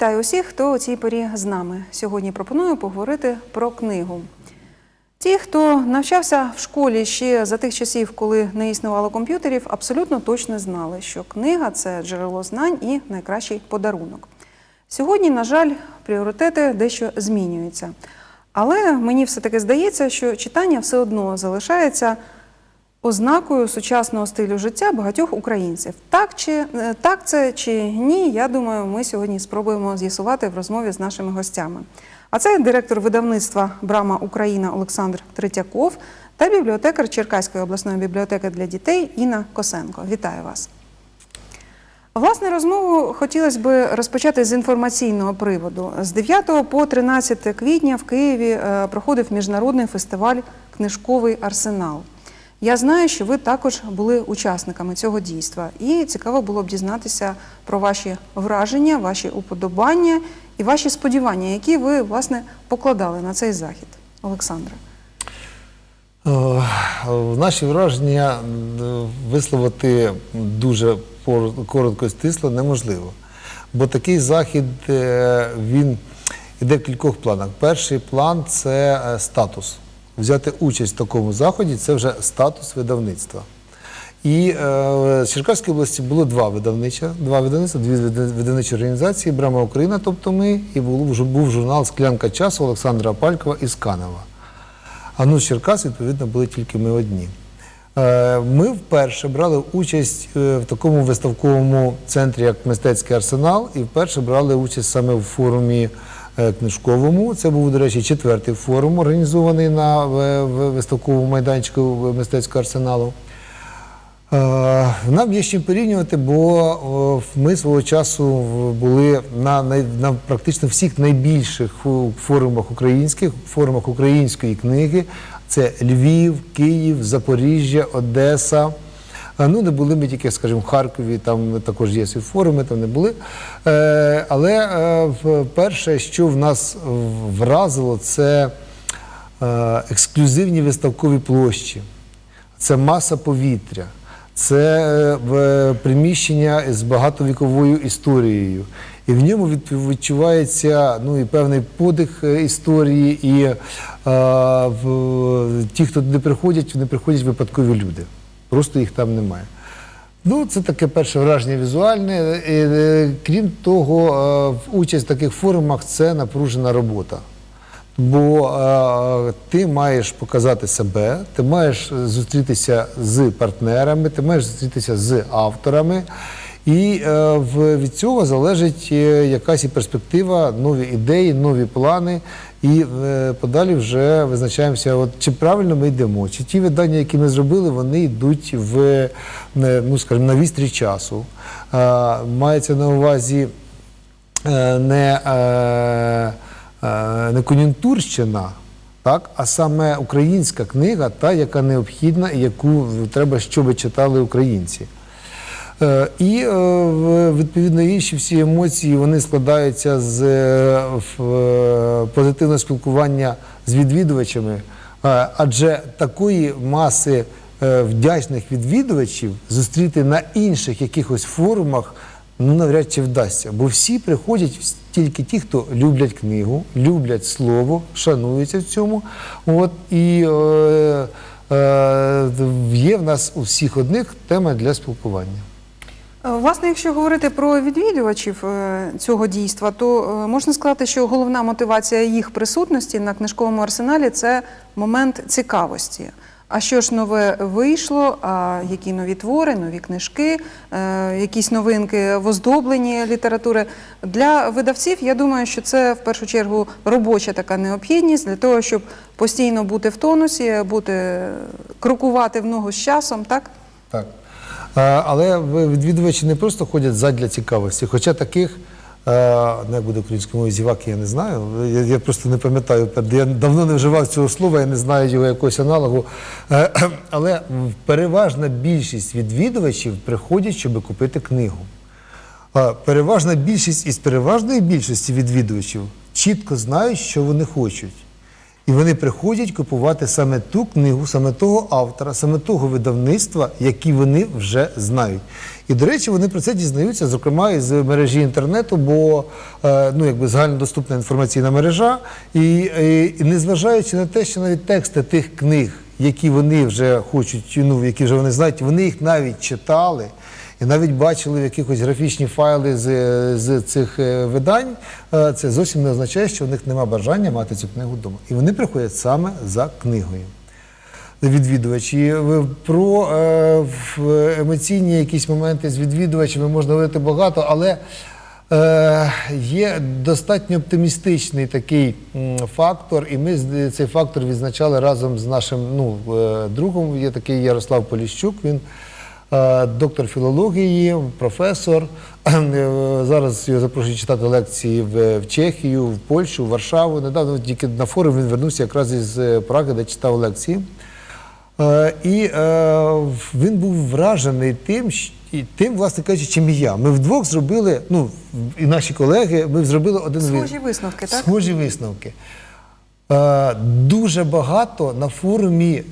Вітаю усіх, хто у цій порі з нами. Сьогодні пропоную поговорити про книгу. Ті, хто навчався в школі ще за тих часів, коли не існувало комп'ютерів, абсолютно точно знали, що книга це джерело знань і найкращий подарунок. Сьогодні, на жаль, пріоритети дещо змінюються. Але мені все-таки здається, що читання все одно залишається ознакою сучасного стилю життя багатьох українців. Так, чи, е, так це чи ні, я думаю, ми сьогодні спробуємо з'ясувати в розмові з нашими гостями. А це директор видавництва Брама Україна Олександр Третьяков та бібліотекар Черкаської обласної бібліотеки для дітей Інна Косенко. Вітаю вас. Власне, розмову хотілося б розпочати з інформаційного приводу. З 9 по 13 квітня в Києві е, проходив міжнародний фестиваль Книжковий арсенал. Я знаю, що ви також були учасниками цього дійства, і цікаво було б дізнатися про ваші враження, ваші уподобання і ваші сподівання, які ви власне покладали на цей захід. Олександре. Е, Наші враження е, висловити дуже коротко стисло неможливо. Бо такий захід е, він йде в кількох планах. Перший план це статус. Взяти участь в такому заході це вже статус видавництва. І е, в Черкаській області було два видавнича, два видавництва, дві видавничі організації Брама Україна, тобто ми, і був, журнал Склянка часу Олександра Палькова із Канева. А ну з Черкас, відповідно, були тільки ми одні. Е, Ми вперше брали участь е, в такому виставковому центрі, як мистецький арсенал, і вперше брали участь саме в форумі книжковому. Це був, до речі, четвертий форум, організований на виставковому майданчику мистецького арсеналу. Е, Нам є з чим порівнювати, бо ми свого часу були на, на практично всіх найбільших форумах українських, форумах української книги. Це Львів, Київ, Запоріжжя, Одеса. Ну, не були ми тільки, скажімо, в Харкові, там також є свої форуми, там не були. Е, але е, перше, що в нас вразило, це е, ексклюзивні виставкові площі це маса повітря, це приміщення з багатовіковою історією. І в ньому відчувається ну, і певний подих історії, і е, ті, хто туди приходять, вони приходять випадкові люди. Просто їх там немає. Ну, це таке перше враження візуальне. Е, крім того, е, участь в таких форумах це напружена робота. Бо е, ти маєш показати себе, ти маєш е, зустрітися з партнерами, ти маєш зустрітися з авторами. І е, від цього залежить е, якась і перспектива, нові ідеї, нові плани. І е, подалі вже визначаємося, чи правильно ми йдемо, чи ті видання, які ми зробили, вони йдуть в е, ну, скажімо, на вістрі часу. Мається на увазі е, не. Кон'юнктурщина, а саме українська книга, та, яка необхідна і яку треба, щоб читали українці. Е, І е, відповідно інші всі емоції вони складаються з е, позитивного спілкування з відвідувачами, адже такої маси вдячних відвідувачів зустріти на інших якихось форумах ну навряд чи вдасться. Бо всі приходять тільки ті, хто люблять книгу, люблять слово, шануються в цьому. От і е, е, є в нас у всіх одних тема для спілкування. Е, Власне, якщо говорити про відвідувачів е, цього дійства, то е, можна сказати, що головна мотивація їх присутності на книжковому арсеналі це момент цікавості. А що ж нове вийшло? А які нові твори, нові книжки, якісь новинки в оздобленні літератури для видавців? Я думаю, що це в першу чергу робоча така необхідність для того, щоб постійно бути в тонусі, бути крокувати в ногу з часом, так? Так. Е, Але відвідувачі не просто ходять задля цікавості, хоча таких, е, ну, буде українською мовою, зіваки, я не знаю. Я, просто не пам'ятаю, я давно не вживав цього слова, я не знаю його якогось аналогу. Е, Але переважна більшість відвідувачів приходять, щоб купити книгу. Переважна більшість із переважної більшості відвідувачів чітко знають, що вони хочуть. І вони приходять купувати саме ту книгу, саме того автора, саме того видавництва, які вони вже знають. І, до речі, вони про це дізнаються, зокрема, із мережі інтернету, бо е, ну, якби загальнодоступна інформаційна мережа. І, і, і незважаючи на те, що навіть тексти тих книг, які вони вже хочуть, ну, які вже вони знають, вони їх навіть читали. І навіть бачили в якихось графічні файли з, з цих е, видань, е, це зовсім не означає, що у них нема бажання мати цю книгу вдома. І вони приходять саме за книгою. Відвідувачі е, про емоційні якісь моменти з відвідувачами можна говорити багато, але є достатньо оптимістичний такий фактор, і ми цей фактор відзначали разом з нашим ну, другом. Є такий Ярослав Поліщук. Він доктор філології, професор. Е, Зараз його запрошують читати лекції в, в Чехію, в Польщу, в Варшаву. Недавно тільки на форум він вернувся якраз із е, Праги, де читав лекції. Е, І е, він був вражений тим, і тим, власне кажучи, чим і я. Ми вдвох зробили, ну і наші колеги, ми зробили один Схожі висновки, так? Схожі висновки. Е, Дуже багато на форумі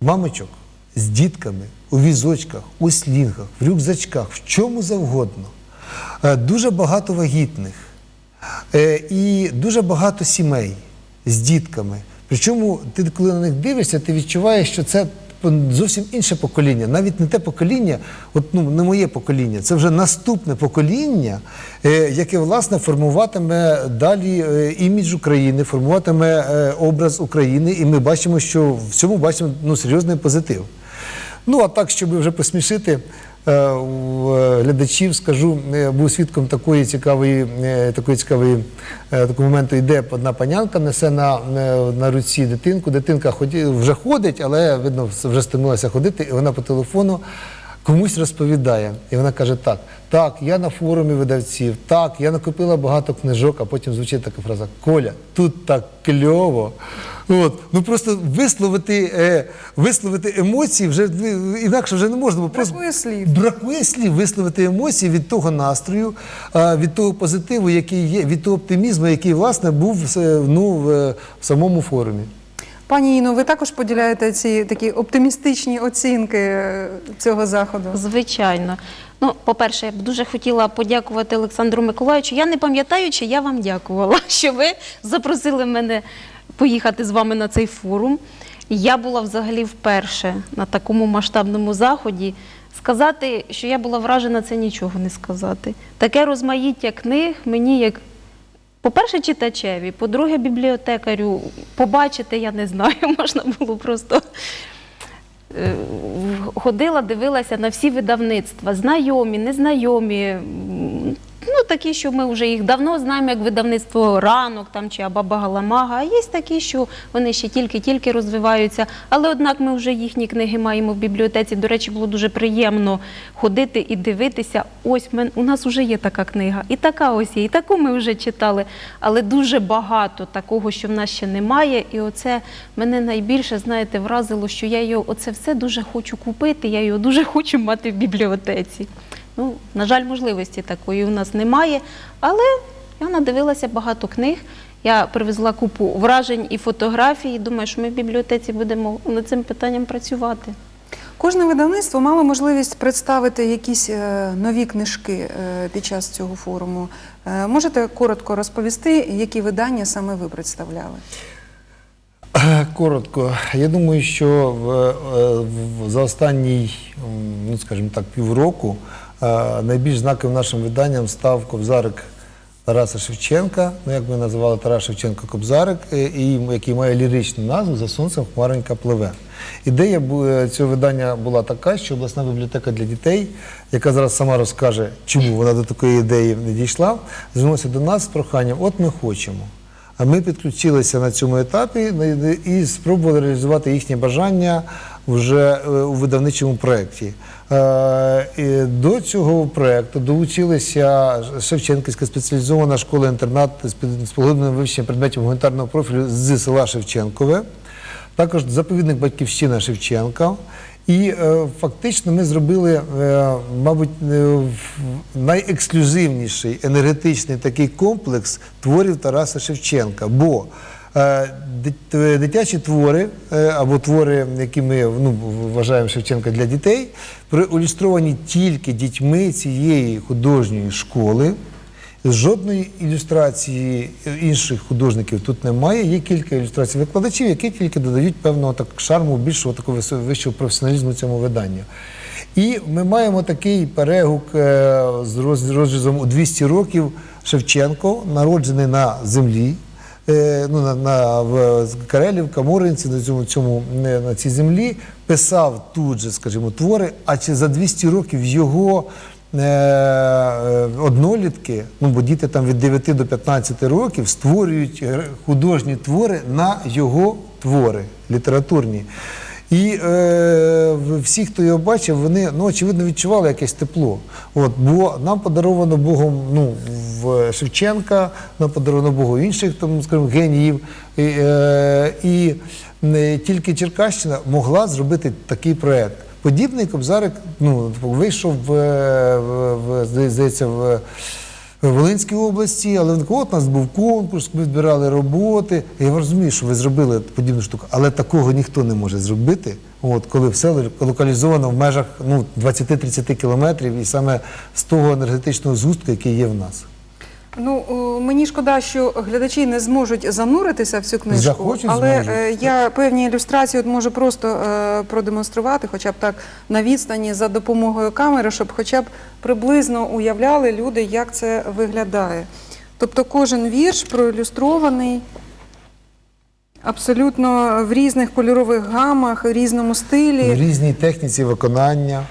мамочок з дітками у візочках, у слінгах, в рюкзачках, в чому завгодно. Е, Дуже багато вагітних Е, і дуже багато сімей з дітками. Причому ти, коли на них дивишся, ти відчуваєш, що це зовсім інше покоління, навіть не те покоління, от ну не моє покоління, це вже наступне покоління, е, яке власне формуватиме далі імідж України, формуватиме образ України, і ми бачимо, що в цьому бачимо ну, серйозний позитив. Ну а так, щоб вже посмішити е, е, глядачів, скажу, е, був свідком такої цікавої, такої цікавої такого моменту. Йде одна панянка, несе на, на руці дитинку. Дитинка ході, вже ходить, але видно, вже стимулася ходити, і вона по телефону. Комусь розповідає, і вона каже: так, так, я на форумі видавців, так, я накопила багато книжок, а потім звучить така фраза: Коля, тут так кльово. От, ну просто висловити, е, висловити емоції вже е, інакше вже не можна. Бо просто Бракує слів. бракує слів висловити емоції від того настрою, а, від того позитиву, який є, від того оптимізму, який власне був е, ну, в, е, в самому форумі. Пані Іно, ви також поділяєте ці такі оптимістичні оцінки е, цього заходу? Звичайно. Ну, по-перше, я б дуже хотіла подякувати Олександру Миколаївичу. Я не пам'ятаю, чи я вам дякувала, що ви запросили мене поїхати з вами на цей форум. Я була взагалі вперше на такому масштабному заході. Сказати, що я була вражена, це нічого не сказати. Таке розмаїття книг мені як. По-перше, читачеві, по-друге, бібліотекарю побачити, я не знаю, можна було просто Е, ходила, дивилася на всі видавництва, знайомі, незнайомі. Ну, такі, що ми вже їх давно знаємо, як видавництво ранок там чи Абаба Галамага. А є такі, що вони ще тільки-тільки розвиваються. Але однак ми вже їхні книги маємо в бібліотеці. До речі, було дуже приємно ходити і дивитися. Ось у нас вже є така книга, і така ось є, і таку ми вже читали. Але дуже багато такого, що в нас ще немає. І оце мене найбільше, знаєте, вразило, що я його оце все дуже хочу купити. Я його дуже хочу мати в бібліотеці. Ну, на жаль, можливості такої у нас немає, але я надивилася багато книг. Я привезла купу вражень і фотографій. і Думаю, що ми в бібліотеці будемо над цим питанням працювати. Кожне видавництво мало можливість представити якісь е, нові книжки е, під час цього форуму. Е, Можете коротко розповісти, які видання саме ви представляли? Коротко. Я думаю, що в, в- за останній, ну скажімо так, півроку найбільш знаковим нашим виданням став Кобзарик Тараса Шевченка, ну як ми називали Тарас Шевченко Кобзарик, е, і який має ліричну назву За сонцем хмаренька пливе. Ідея е, цього видання була така, що обласна бібліотека для дітей, яка зараз сама розкаже, чому вона до такої ідеї не дійшла, звернулася до нас з проханням: от ми хочемо. А ми підключилися на цьому етапі і спробували реалізувати їхнє бажання вже е, у видавничому проєкті. Е, До цього проєкту долучилися Шевченківська спеціалізована школа-інтернат з поглибленим вивченням предметів гуманітарного профілю з села Шевченкове, також заповідник Батьківщина Шевченка. І е, фактично ми зробили, е, мабуть, найексклюзивніший енергетичний такий комплекс творів Тараса Шевченка. Бо Дитячі твори е, або твори, які ми ну, вважаємо Шевченка для дітей, проілюстровані тільки дітьми цієї художньої школи. Жодної ілюстрації інших художників тут немає. Є кілька ілюстрацій викладачів, які тільки додають певного так шарму, більшого такого вищого професіоналізму цьому виданню. І ми маємо такий перегук е, з роз- розрізом у 200 років Шевченко, народжений на землі. Е, Ну, на, на в Карелівка, Муринці, на цьому, цьому не, на цій землі писав тут же, скажімо, твори. А чи за 200 років його е, е, однолітки, ну бо діти там від 9 до 15 років створюють е, художні твори на його твори літературні. І е, всі, хто його бачив, вони ну, очевидно відчували якесь тепло. От, бо нам подаровано Богом ну, в Шевченка, нам подаровано Богом інших там, скажімо, геніїв. І, е, і не тільки Черкащина могла зробити такий проект. Подібний Кобзарик ну, вийшов в, в, в, здається, в. В Волинській області, але от у нас був конкурс, ми збирали роботи. Я розумію, що ви зробили подібну штуку, але такого ніхто не може зробити. От коли все локалізовано в межах ну, 20-30 кілометрів, і саме з того енергетичного згустку, який є в нас. Ну о, мені шкода, що глядачі не зможуть зануритися в цю книжку, Захочуть, але зможуть. е, я певні ілюстрації от можу просто е, продемонструвати, хоча б так на відстані за допомогою камери, щоб хоча б приблизно уявляли люди, як це виглядає. Тобто кожен вірш проілюстрований абсолютно в різних кольорових гамах, в різному В різній техніці виконання.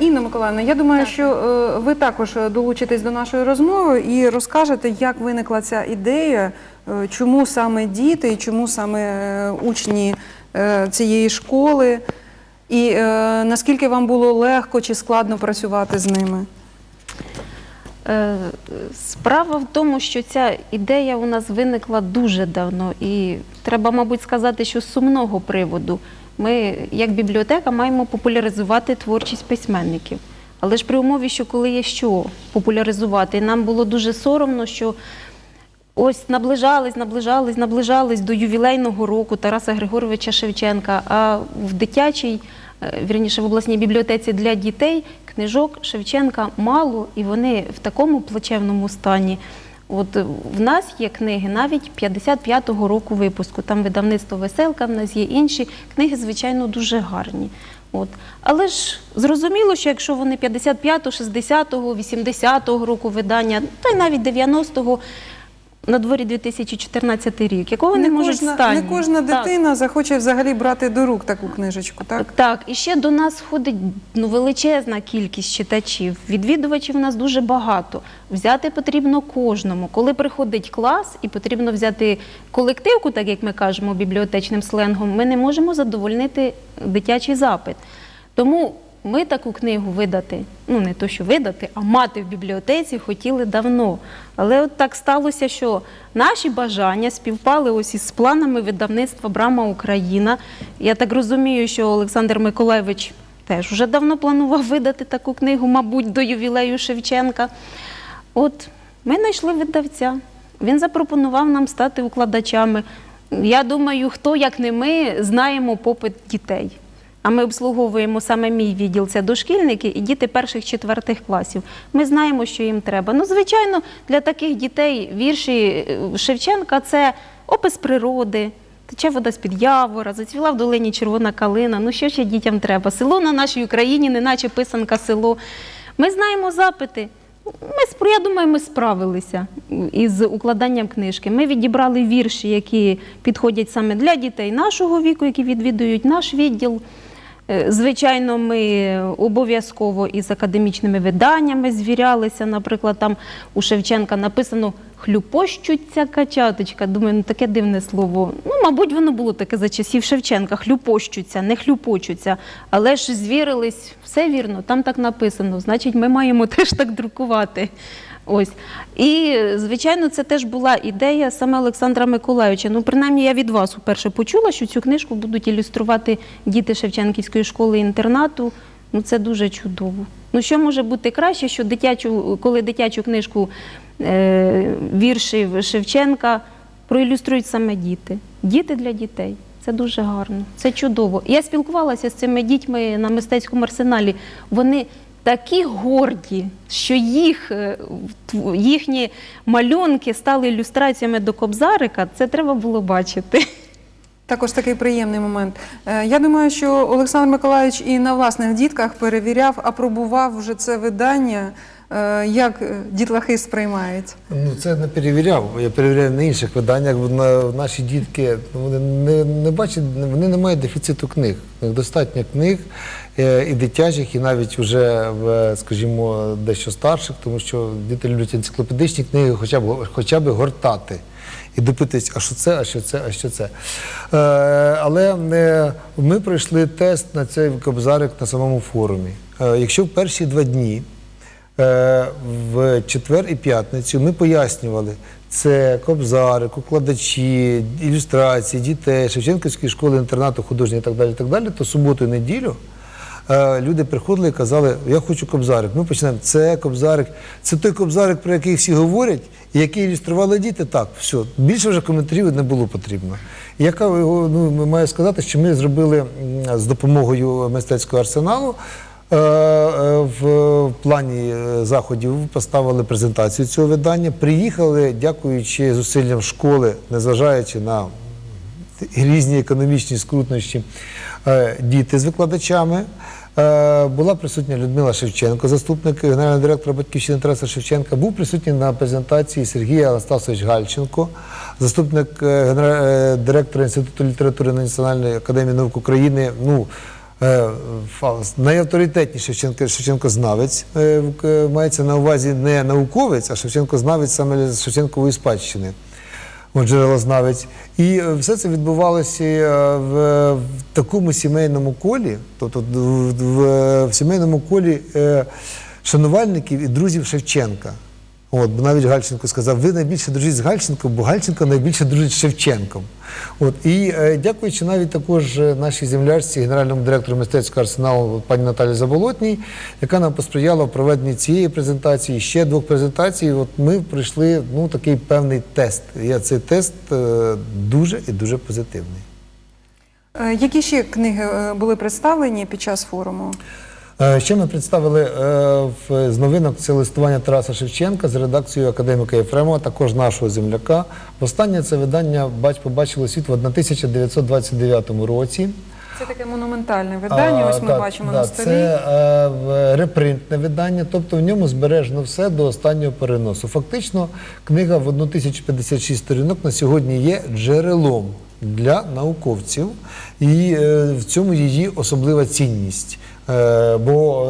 Інна Миколаївна, я думаю, що е, ви також е, долучитесь до нашої розмови і розкажете, як виникла ця ідея, е, чому саме діти і чому саме е, учні е, цієї школи, і е, наскільки вам було легко чи складно працювати з ними? Е, Справа в тому, що ця ідея у нас виникла дуже давно, і треба, мабуть, сказати, що з сумного приводу. Ми, як бібліотека, маємо популяризувати творчість письменників. Але ж при умові, що коли є що популяризувати, нам було дуже соромно, що ось наближались, наближались, наближались до ювілейного року Тараса Григоровича Шевченка. А в дитячій, е, вірніше в обласній бібліотеці для дітей книжок Шевченка мало, і вони в такому плачевному стані. От е, в нас є книги навіть 55-го року випуску. Там видавництво Веселка, в нас є інші книги, звичайно, дуже гарні. От. Але ж зрозуміло, що якщо вони 55-го, 60-го, 80-го року видання, та й навіть 90-го, на дворі 2014 рік, якого не, можуть кожна, стані. не кожна Так. дитина захоче взагалі брати до рук таку книжечку, так? Так, так, і ще до нас ходить ну, величезна кількість читачів. Відвідувачів у нас дуже багато. Взяти потрібно кожному. Коли приходить клас і потрібно взяти колективку, так як ми кажемо бібліотечним сленгом, ми не можемо задовольнити дитячий запит. Тому ми таку книгу видати, ну не то, що видати, а мати в бібліотеці хотіли давно. Але от так сталося, що наші бажання співпали ось із планами видавництва Брама Україна. Я так розумію, що Олександр Миколаєвич теж вже давно планував видати таку книгу, мабуть, до ювілею Шевченка. От ми знайшли видавця. Він запропонував нам стати укладачами. Я думаю, хто як не ми знаємо попит дітей. А ми обслуговуємо саме мій відділ, це дошкільники і діти перших четвертих класів. Ми знаємо, що їм треба. Ну, звичайно, для таких дітей вірші е, Шевченка це опис природи. Тече вода з-під явора, зацвіла в долині червона калина. Ну що ще дітям треба? Село на нашій Україні, неначе писанка село. Ми знаємо запити. Ми, я думаю, ми справилися із укладанням книжки. Ми відібрали вірші, які підходять саме для дітей нашого віку, які відвідують наш відділ. Е, Звичайно, ми обов'язково із академічними виданнями звірялися. Наприклад, там у Шевченка написано хлюпощуться качаточка. Думаю, ну таке дивне слово. Ну, мабуть, воно було таке за часів Шевченка. Хлюпощуться, не хлюпочуться. Але ж звірились, все вірно, там так написано. Значить, ми маємо теж так друкувати. Ось. І, звичайно, це теж була ідея саме Олександра Миколайовича. Ну, принаймні, я від вас уперше почула, що цю книжку будуть ілюструвати діти Шевченківської школи інтернату. Ну, це дуже чудово. Ну що може бути краще, що дитячу, коли дитячу книжку е, віршів Шевченка проілюструють саме діти. Діти для дітей. Це дуже гарно, це чудово. Я спілкувалася з цими дітьми на мистецькому арсеналі. Вони такі горді, що їх, е, їхні малюнки стали ілюстраціями до Кобзарика. Це треба було бачити. Також такий приємний момент. Е, Я думаю, що Олександр Миколаївич і на власних дітках перевіряв, апробував вже це видання, е, як дітлахи сприймають. Ну, це не перевіряв. Я перевіряв на інших виданнях. наші дітки ну, вони не, не бачать, вони не мають дефіциту книг. Достатньо книг і дитячих, і навіть вже скажімо, дещо старших, тому що діти люблять енциклопедичні книги, хоча б хоча б гортати. І допитись, а що це, а що це, а що це. Е, але е, ми пройшли тест на цей кобзарик на самому форумі. Е, якщо в перші два дні Е, в четвер і п'ятницю ми пояснювали, це кобзарик, укладачі, ілюстрації, дітей, Шевченківської школи, інтернату, художні і так далі, і так далі, то суботу і неділю е, люди приходили і казали, я хочу кобзарик. Ми починаємо, це кобзарик, це той кобзарик, про який всі говорять, і який ілюстрували діти. Так, все. Більше вже коментарів не було потрібно. Яка його, ну, маю сказати, що ми зробили з допомогою мистецького арсеналу. Е, е, В плані е, заходів поставили презентацію цього видання. Приїхали, дякуючи зусиллям школи, незважаючи на різні економічні скрутнощі, е, діти з викладачами. Е, Була присутня Людмила Шевченко, заступник генерального директора Батьківщини Тараса Шевченка. Був присутній на презентації Сергій Анастасович Гальченко, заступник е, е, директора Інституту літератури Національної академії наук України. Ну, Е, найавторитетніший Шевченко, Шевченко-знавець е, мається на увазі не науковець, а Шевченко-знавець саме Шевченкової спадщини. От джерелознавець. І е, все це відбувалося е, в, в такому сімейному колі, тобто в, в, в сімейному колі е, шанувальників і друзів Шевченка. От, бо навіть Гальченко сказав, ви найбільше дружите з Гальченком, бо Гальченко найбільше дружить з Шевченком. От, і е, дякуючи навіть також е, нашій землячці, генеральному директору мистецького арсеналу пані Наталі Заболотній, яка нам посприяла в проведенні цієї презентації, ще двох презентацій. От ми пройшли ну, такий певний тест. І цей тест е, дуже і дуже позитивний. Е, Які ще книги е, були представлені під час форуму? Ще ми представили е, в- з новинок це листування Тараса Шевченка з редакцією академіка Єфремова, також нашого земляка. Востаннє це видання бач, побачило світ в 1929 році. Це таке монументальне видання. А, Ось ми так, бачимо на столі. Це е, репринтне видання, тобто в ньому збережено все до останнього переносу. Фактично, книга в 1056 сторінок на сьогодні є джерелом для науковців, і е, в цьому її особлива цінність. Е, бо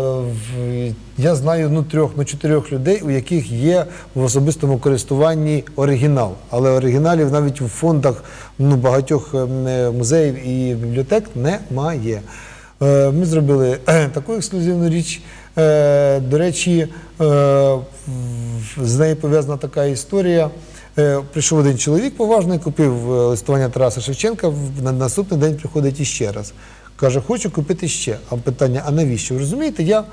е, я знаю ну, трьох, ну, чотирьох людей, у яких є в особистому користуванні оригінал. Але оригіналів навіть в фондах ну, багатьох ем, музеїв і бібліотек немає. Ми зробили таку ексклюзивну річ. До речі, з нею пов'язана така історія. Е, Прийшов один чоловік поважний, купив е, листування Тараса Шевченка. На наступний день приходить іще раз. Каже, хочу купити ще. А питання: а навіщо? Ви розумієте, я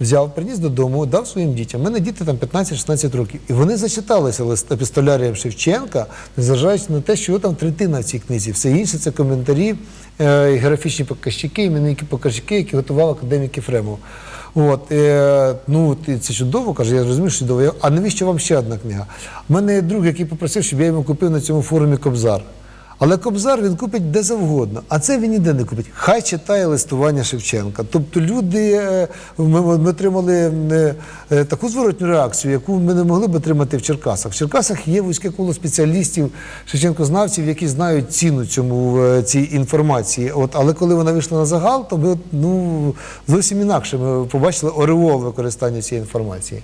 взяв, приніс додому, дав своїм дітям. У мене діти там 15-16 років. І вони зачиталися епістолярієм Шевченка, незважаючи на те, що його там третина цій книзі. Все інше це коментарі, е, графічні показчики, іменники показчики, які готував академік Єфремов. От, е, ну, це чудово, каже, я розумію, що чудово. А навіщо вам ще одна книга? У мене є друг, який попросив, щоб я йому купив на цьому форумі Кобзар. Але Кобзар він купить де завгодно, а це він ніде не купить. Хай читає листування Шевченка. Тобто люди, е, ми, ми отримали е, е, таку зворотню реакцію, яку ми не могли б отримати в Черкасах. В Черкасах є вузьке коло спеціалістів, шевченкознавців, які знають ціну цьому цій інформації. От, але коли вона вийшла на загал, то ми ну, зовсім інакше ми побачили ореол використання цієї інформації.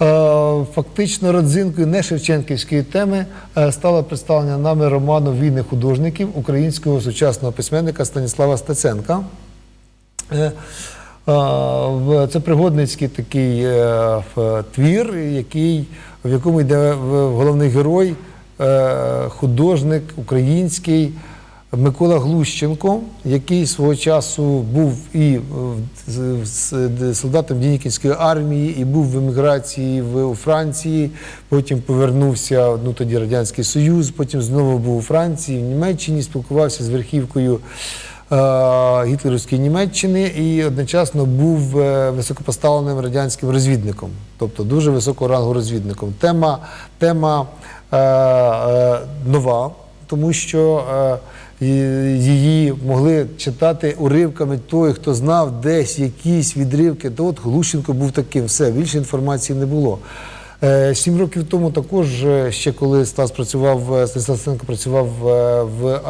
Е, Фактично родзинкою не Шевченківської теми е, стало представлення нами роману Війни художників українського сучасного письменника Станіслава Стеценка. Е, Це пригодницький такий твір, в якому йде головний герой, художник український, Микола Глущенко, який свого часу був і з- солдатом Дінікінської армії, і був в еміграції в Франції, потім повернувся ну тоді Радянський Союз, потім знову був у Франції, в Німеччині, спілкувався з верхівкою е, гітлерівської Німеччини і одночасно був е, високопоставленим радянським розвідником, тобто дуже високого рангу розвідником. Тема, е, е, нова, тому що е, її могли читати уривками той, хто знав десь якісь відривки. То от Глущенко був таким, все, більше інформації не було. Е, Сім років тому також, е, ще коли Стас працював, е, Станіслав Стенко працював в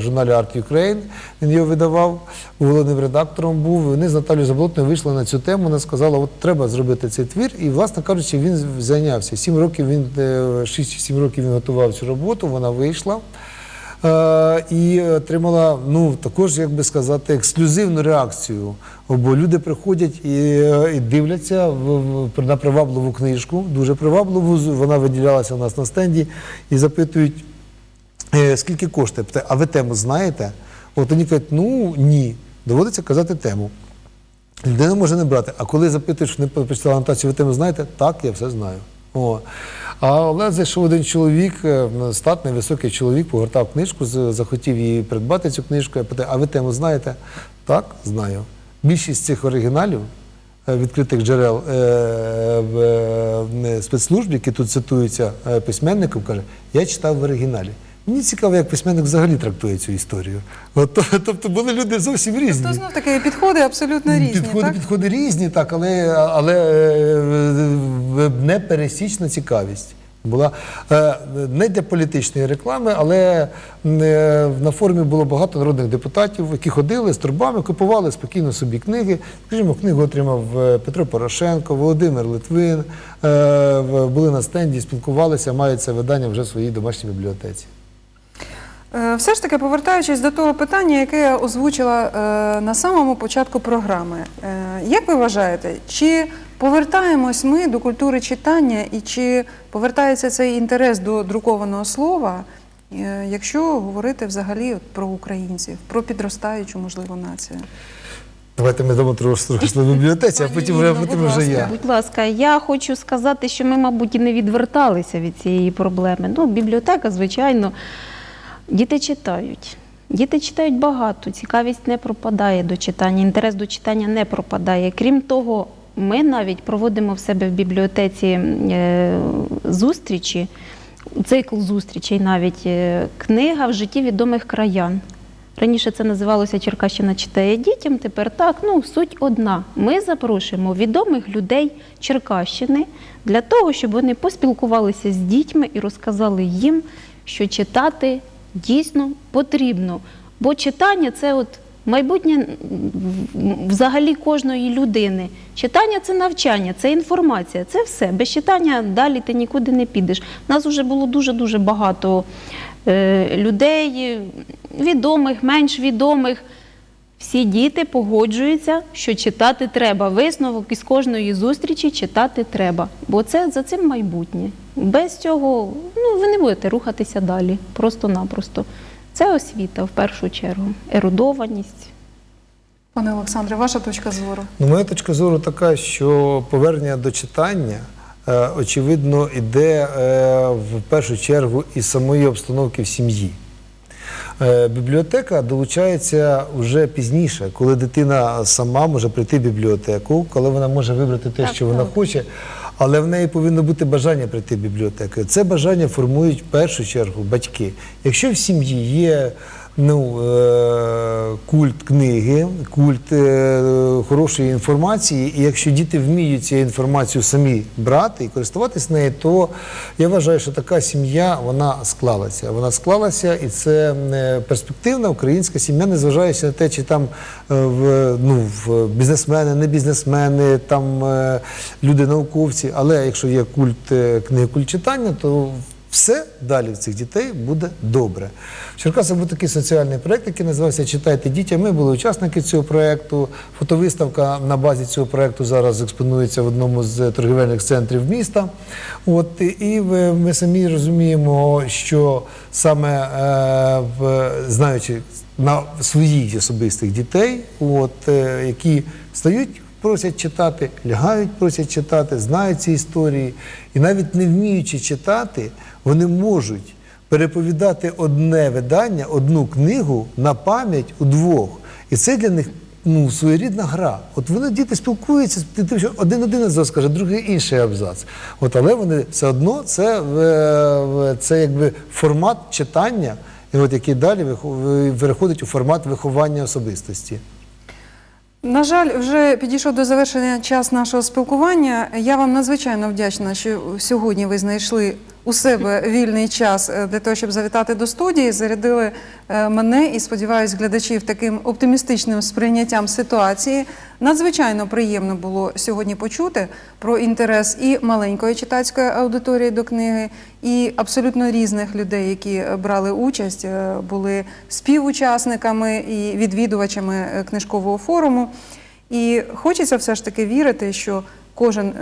журналі Art Ukraine, він його видавав, був головним редактором був. Вони з Наталією Заблотною вийшли на цю тему. Вона сказала, от треба зробити цей твір. І, власне кажучи, він зайнявся. Сім років він, е, шість чи сім років він готував цю роботу, вона вийшла. Е, і отримала, ну також, як би сказати, ексклюзивну реакцію. Бо люди приходять і, і дивляться в- на привабливу книжку, дуже привабливу. Вона виділялася у нас на стенді і запитують, е, скільки коштує. А ви тему знаєте? От вони кажуть, ну ні. Доводиться казати тему. Людина може не брати. А коли запитуєш, не почитала анотацію, ви тему знаєте? Так, я все знаю. О. Але зайшов один чоловік, е, статний, високий чоловік, погортав книжку, захотів її придбати цю книжку. Я питаю, а ви тему знаєте? Так, знаю. Більшість цих оригіналів е, відкритих джерел е, в е, спецслужб, які тут цитуються письменником, каже, я читав в оригіналі. Мені цікаво, як письменник взагалі трактує цю історію. От, тобто були люди зовсім різні. Тобто знов таки підходи абсолютно різні, Підходи, так? підходи різні, так, але, але е, непересічна цікавість. Була е, не для політичної реклами, але е, на форумі було багато народних депутатів, які ходили з турбами, купували спокійно собі книги. Скажімо, книгу отримав е, Петро Порошенко, Володимир Литвин, е, були на стенді, спілкувалися, мають це видання вже в своїй домашній бібліотеці. Е, Все ж таки, повертаючись до того питання, яке я озвучила е, на самому початку програми. Е, Як ви вважаєте, чи повертаємось ми до культури читання і чи повертається цей інтерес до друкованого слова, якщо говорити взагалі про українців, про підростаючу, можливо, націю? Давайте ми дамо трошки трохи слово бібліотеці, а потім, Інно, потім будь вже ласка. я. Будь ласка, я хочу сказати, що ми, мабуть, і не відверталися від цієї проблеми. Ну, бібліотека, звичайно, діти читають. Діти читають багато, цікавість не пропадає до читання, інтерес до читання не пропадає. Крім того, ми навіть проводимо в себе в бібліотеці е, зустрічі, цикл зустрічей навіть е, книга в житті відомих краян. Раніше це називалося Черкащина читає дітям. Тепер так. Ну суть одна. Ми запрошуємо відомих людей Черкащини для того, щоб вони поспілкувалися з дітьми і розказали їм, що читати дійсно потрібно. Бо читання це от майбутнє взагалі кожної людини. Читання це навчання, це інформація, це все. Без читання далі ти нікуди не підеш. У нас вже було дуже дуже багато е, людей, відомих, менш відомих. Всі діти погоджуються, що читати треба. Висновок із кожної зустрічі читати треба. Бо це за цим майбутнє. Без цього ну, ви не будете рухатися далі, просто-напросто. Це освіта в першу чергу, ерудованість. Пане Олександре, ваша точка зору? Ну, моя точка зору така, що повернення до читання, е, очевидно, йде е, в першу чергу із самої обстановки в сім'ї. Е, Бібліотека долучається вже пізніше, коли дитина сама може прийти в бібліотеку, коли вона може вибрати те, що вона хоче, але в неї повинно бути бажання прийти в бібліотеку. Це бажання формують в першу чергу батьки. Якщо в сім'ї є ну, е, культ книги, культ е, хорошої інформації, і якщо діти вміють цю інформацію самі брати і користуватись нею, то я вважаю, що така сім'я вона склалася. Вона склалася, і це е, перспективна українська сім'я, незважаючи на те, чи там в, ну, бізнесмени, не бізнесмени, там люди науковці. Але якщо є культ книги, культ читання, то все далі в цих дітей буде добре. В Черкасах був такий соціальний проєкт, який називався Читайте дітям. Ми були учасники цього проєкту. Фотовиставка на базі цього проєкту зараз експонується в одному з торгівельних центрів міста. От, і ми самі розуміємо, що саме е, знаючи на своїх особистих дітей, от, е, які стають просять читати, лягають, просять читати, знають ці історії. І навіть не вміючи читати, вони можуть переповідати одне видання, одну книгу на пам'ять у двох. І це для них ну, своєрідна гра. От вони діти спілкуються, ти- ти що один один абзац скаже, другий інший абзац. От, але вони все одно це, е, це якби формат читання, і от, який далі переходить у формат виховання особистості. На жаль, вже підійшов до завершення час нашого спілкування. Я вам надзвичайно вдячна, що сьогодні ви знайшли у себе вільний час е, для того, щоб завітати до студії, зарядили е, мене і сподіваюсь, глядачів таким оптимістичним сприйняттям ситуації. Надзвичайно приємно було сьогодні почути про інтерес і маленької читацької аудиторії до книги, і абсолютно різних людей, які е, брали участь, були співучасниками і відвідувачами книжкового форуму. І хочеться все ж таки вірити, що кожен,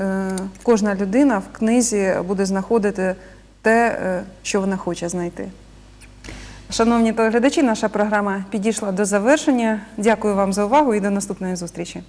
кожна людина в книзі буде знаходити те, е, що вона хоче знайти. Шановні телеглядачі, наша програма підійшла до завершення. Дякую вам за увагу і до наступної зустрічі.